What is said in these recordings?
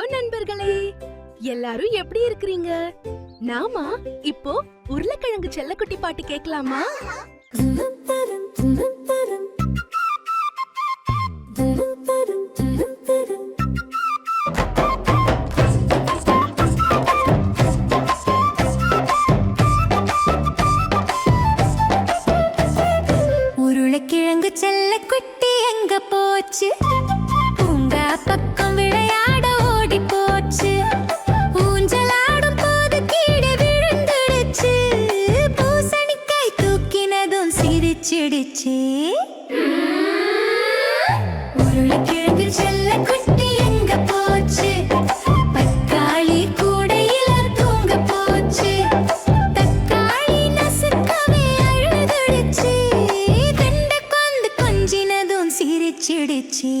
Hello நண்பர்களே. எல்லாரும் எப்படி இருக்கிறீங்க? நாமா இப்போ உருளைக்கிழங்கு செல்லக்குட்டி பாட்டு கேட்கலாமா? உருளைக்கிழங்கு செல்ல குட்டி எங்க போச்சு? பூங்கா பக்கம் சிரிச்சிடுச்சு உருளைக்கிழங்கு செல்ல குட்டி எங்க போச்சு? பக்காளி கூடையில தூங்க போச்சு. தக்காளி நசுக்கவே அழுதுடுச்சு. கொந்து கொஞ்சினதும் சிரிச்சிடுச்சு.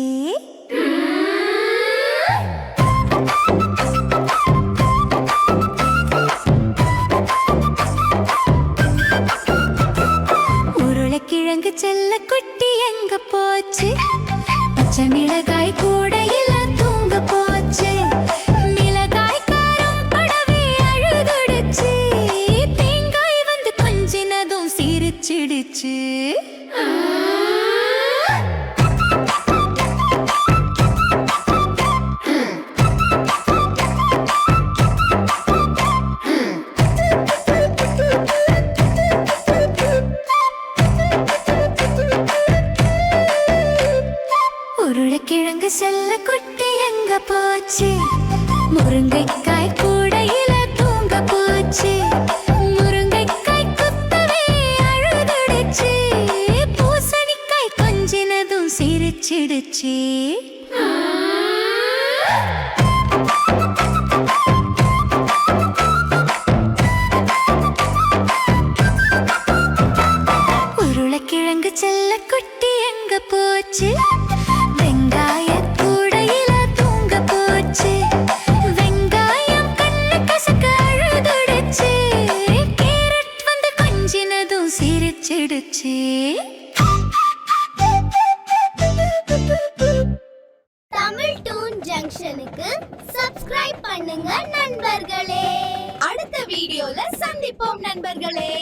செல்ல குட்டி எங்க போச்சு? பச்சை மிளகாய் கூட செல்ல குட்டி எங்க போச்சு? முருங்கைக்காய் கூடையில தூங்க போச்சு. முருங்கைக்காய் குத்தவே அழுதுடுச்சு. பூசணிக்காய் கொஞ்சினதும் சிரிச்சிடுச்சு. உருளைக்கிழங்கு செல்ல குட்டி எங்க போச்சு? சிரிச்சிடுச்சு தமிழ் டூன் ஜங்ஷனுக்கு சப்ஸ்கிரைப் பண்ணுங்க நண்பர்களே. அடுத்த வீடியோல சந்திப்போம் நண்பர்களே.